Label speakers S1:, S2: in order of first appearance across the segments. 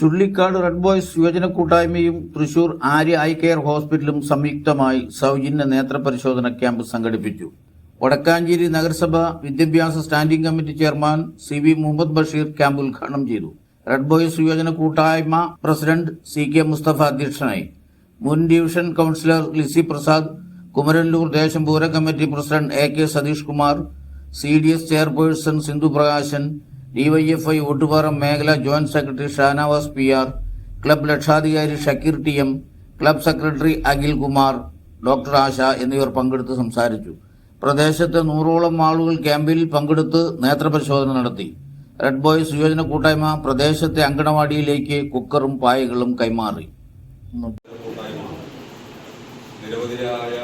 S1: Chullikkad red boys യുവജന കൂട്ടായ്മയും Thrissur Arya eye care ഹോസ്പിറ്റലും സംയുക്തമായി സൗജന്യ നേത്രപരിശോധന ക്യാമ്പ് സംഘടിപ്പിച്ചു. വടക്കാഞ്ചേരി നഗരസഭ വിദ്യാഭ്യാസ standing committee chairman C V Muhammad Basheer camp ഉദ്ഘാടനം ചെയ്തു. റെഡ് ബോയ്സ് യുവജന കൂട്ടായ്മ പ്രസിഡന്റ് സി കെ മുസ്തഫ അധ്യക്ഷനായി. മുൻ ഡിവിഷൻ കൌൺസിലർ ലിസി പ്രസാദ് കുമരല്ലൂർ ദേശം പൂര committee president A K Satheesh Kumar C D S chairperson Sindhu Prakashan DYFI Ottuparam മേഖല joint secretary Shanavas P R club രക്ഷാധികാരി Shakeer T M club secretary Akhil Kumar doctor Asha എന്നിവർ പങ്കെടുത്ത് സംസാരിച്ചു. പ്രദേശത്ത് നൂറോളം ആളുകൾ ക്യാമ്പിൽ പങ്കെടുത്ത് നേത്രപരിശോധന നടത്തി. റെഡ് ബോയ്സ് യുവജന കൂട്ടായ്മ പ്രദേശത്തെ അങ്കണവാടിയിലേക്ക് കുക്കറും പായകളും കൈമാറി.
S2: നിരവധിയായ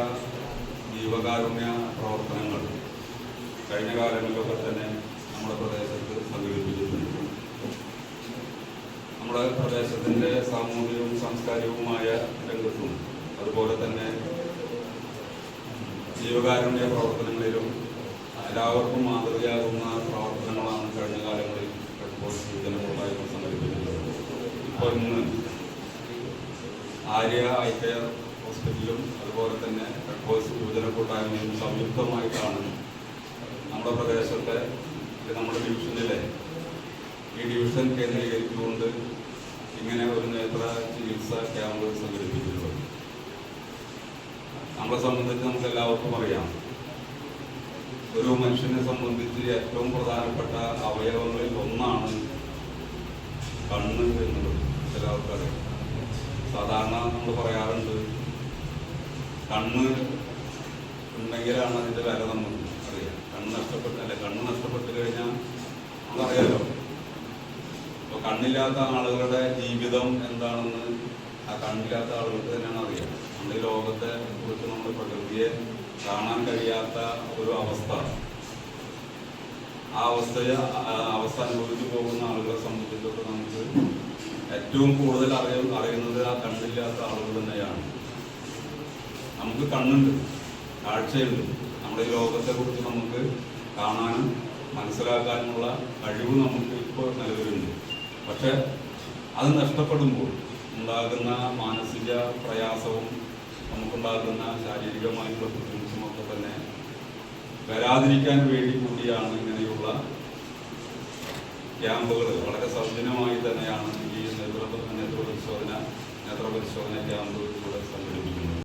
S2: ജീവകാരുണ്യ പ്രവർത്തനങ്ങൾ കഴിഞ്ഞ കാലങ്ങളിലൊക്കെ തന്നെ നമ്മുടെ പ്രദേശത്ത് സംഘടിപ്പിച്ചിട്ടുണ്ട് നമ്മുടെ പ്രദേശത്തിന്റെ സാമൂഹികവും സാംസ്കാരികവുമായ രംഗത്തും അതുപോലെ തന്നെ ജീവകാരുണ്യ പ്രവർത്തനങ്ങളിലും എല്ലാവർക്കും മാതൃകയാകുന്ന പ്രവർത്തനങ്ങളാണ് കഴിഞ്ഞ കാലങ്ങളിൽ ഇപ്പോൾ ക്രോസ് സംഘടിപ്പിക്കുന്നത് ഇപ്പോൾ ഇന്ന് ആര്യ ഐ കെയർ ഹോസ്പിറ്റലും അതുപോലെ തന്നെ റെഡ് ക്രോസ് യുവജന കൂട്ടായ്മയും സംയുക്തമായിട്ടാണ് നമ്മുടെ പ്രദേശത്തെ ഇത് നമ്മുടെ ഡിവിഷനിലെ ഈ ഡിവിഷൻ കേന്ദ്രീകരിച്ചുകൊണ്ട് ഇങ്ങനെ ഒരു നേത്ര ചികിത്സ ക്യാമ്പ് സംഘടിപ്പിച്ചിട്ടുള്ളത് നമ്മളെ സംബന്ധിച്ച് നമുക്ക് എല്ലാവർക്കും അറിയാം. ഒരു മനുഷ്യനെ സംബന്ധിച്ച് ഏറ്റവും പ്രധാനപ്പെട്ട അവയവങ്ങളിൽ ഒന്നാണ് കണ്ണ് എന്നുള്ളത്. ചില ആൾക്കാരെ സാധാരണ നമ്മൾ പറയാറുണ്ട് കണ്ണ് ഉണ്ടെങ്കിലാണ് അതിന്റെ വില നമുക്ക് നഷ്ടപ്പെട്ട് അല്ലെ? കണ്ണ് നഷ്ടപ്പെട്ട് കഴിഞ്ഞാൽ നമുക്കറിയാലോ അപ്പൊ കണ്ണില്ലാത്ത ആളുകളുടെ ജീവിതം എന്താണെന്ന് ആ കണ്ണില്ലാത്ത ആളുകൾക്ക് തന്നെയാണ് അറിയാം. നമ്മുടെ ലോകത്തെ കുറിച്ച് നമ്മുടെ പ്രകൃതിയെ കാണാൻ കഴിയാത്ത ഒരു അവസ്ഥ. ആ അവസ്ഥയെ അവസ്ഥ അനുഭവിച്ചു പോകുന്ന ആളുകളെ സംബന്ധിച്ചിടത്തോളം നമുക്ക് ഏറ്റവും കൂടുതൽ അറിയ അറിയുന്നത് ആ കണ്ണില്ലാത്ത ആളുകൾ തന്നെയാണ്. നമുക്ക് കണ്ണുണ്ട് കാഴ്ചയുണ്ട്. നമ്മുടെ ഈ ലോകത്തെ കുറിച്ച് നമുക്ക് കാണാനും മനസ്സിലാക്കാനുമുള്ള കഴിവ് നമുക്ക് ഇപ്പോൾ നിലവിലുണ്ട്. പക്ഷെ അത് നഷ്ടപ്പെടുമ്പോൾ ഉണ്ടാകുന്ന മാനസിക പ്രയാസവും നമുക്കുണ്ടാകുന്ന ശാരീരികമായിട്ടുള്ള ബുദ്ധിമുട്ടുമൊക്കെ തന്നെ വരാതിരിക്കാൻ വേണ്ടി കൂടിയാണ് ഇങ്ങനെയുള്ള ക്യാമ്പുകൾ വളരെ സൗജന്യമായി തന്നെയാണ്